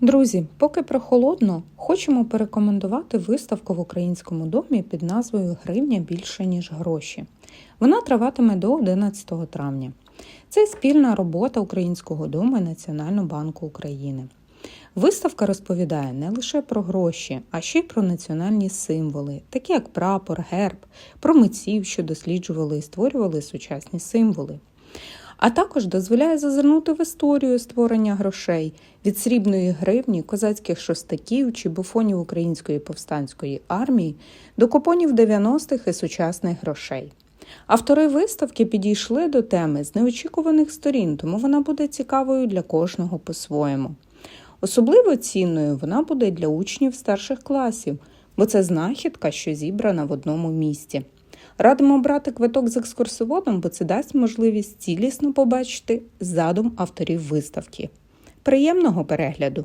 Друзі, поки прохолодно, хочемо порекомендувати виставку в українському домі під назвою Гривня більше ніж гроші. Вона триватиме до 11 травня. Це спільна робота Українського дому і Національного банку України. Виставка розповідає не лише про гроші, а ще й про національні символи, такі як прапор, герб, про митців, що досліджували і створювали сучасні символи. А також дозволяє зазирнути в історію створення грошей від срібної гривні, козацьких шостаків чи буфонів української повстанської армії до купонів 90-х і сучасних грошей. Автори виставки підійшли до теми з неочікуваних сторін, тому вона буде цікавою для кожного по-своєму. Особливо цінною вона буде для учнів старших класів, бо це знахідка, що зібрана в одному місці. Радимо брати квиток з екскурсоводом, бо це дасть можливість цілісно побачити задум авторів виставки. Приємного перегляду!